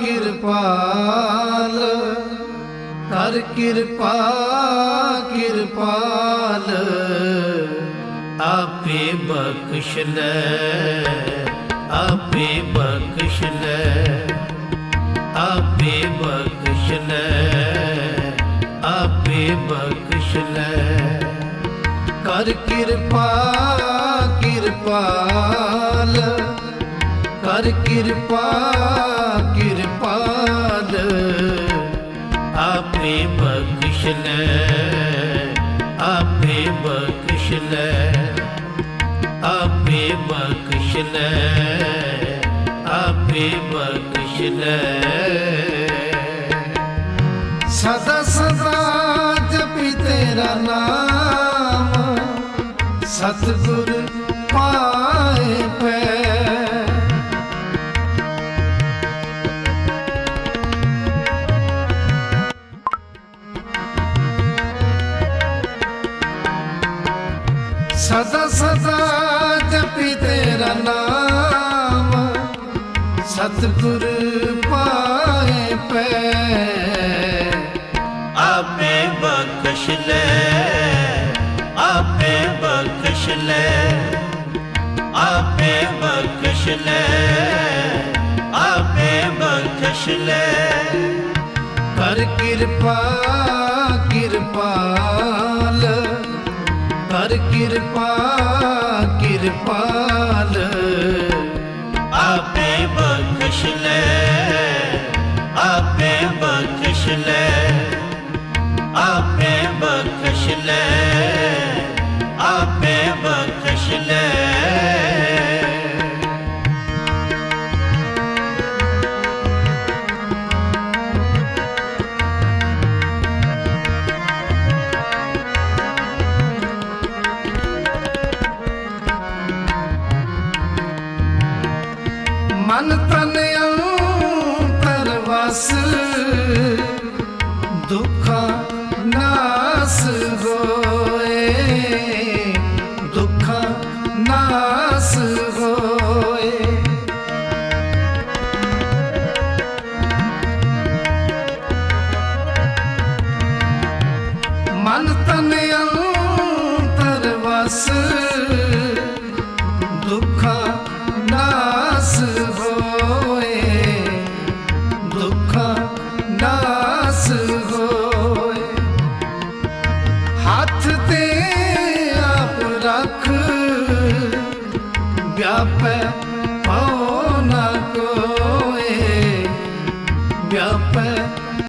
ਕਿਰਪਾਲ, ਕਰ ਕਿਰਪਾ ਕਿਰਪਾਲ, ਆਪੇ ਬਖਸ਼ ਲੈ, ਆਪੇ ਬਖਸ਼ ਲੈ, ਆਪੇ ਬਖਸ਼ ਲੈ, ਆਪੇ ਬਖਸ਼ ਲੈ। ਕਰ ਕਿਰਪਾ ਕਿਰਪਾਲ, ਕਰ ਕਿਰਪਾ ਕਿਰਪਾਲ ਆਪੇ ਬਖਸ਼ ਲੈ, ਆਪੇ ਬਖਸ਼ ਲੈ, ਆਪੇ ਬਖਸ਼ ਲੈ, ਆਪੇ ਬਖਸ਼ ਲੈ। ਸਦਾ ਸਦਾ ਜਪੀ ਤੇਰਾ ਨਾਮ, ਸਤਿਗੁਰ ਸਦਾ ਸਦਾ ਜਪੀ ਤੇਰਾ ਨਾਮ। ਸਤਿਗੁਰ ਪਾਏ ਪੈ। ਆਪੇ ਬਖਸ਼ ਲੈ, ਆਪੇ ਬਖਸ਼ ਲੈ, ਆਪੇ ਬਖਸ਼ ਲੈ, ਆਪੇ ਬਖਸ਼ ਲੈ। ਕਰ ਕਿਰਪਾ ਕਿਰਪਾਲ ਕਰ ਕਿਰਪਾ ਕਿਰਪਾਲ। ਮਨ ਤਨ ਅੰਤਰ ਵਸ ਦੁੱਖਾਂ ਨਾਸ ਹੋਏ ਦੁੱਖਾਂ ਨਾਸ ਹੋਏ। ਮਨ ਤਨ ਅੰਤਰ ਵਸ ਹੱਥ ਤੇ ਆਪ ਰੱਖ ਵਿਆਪੈ ਪਾਉ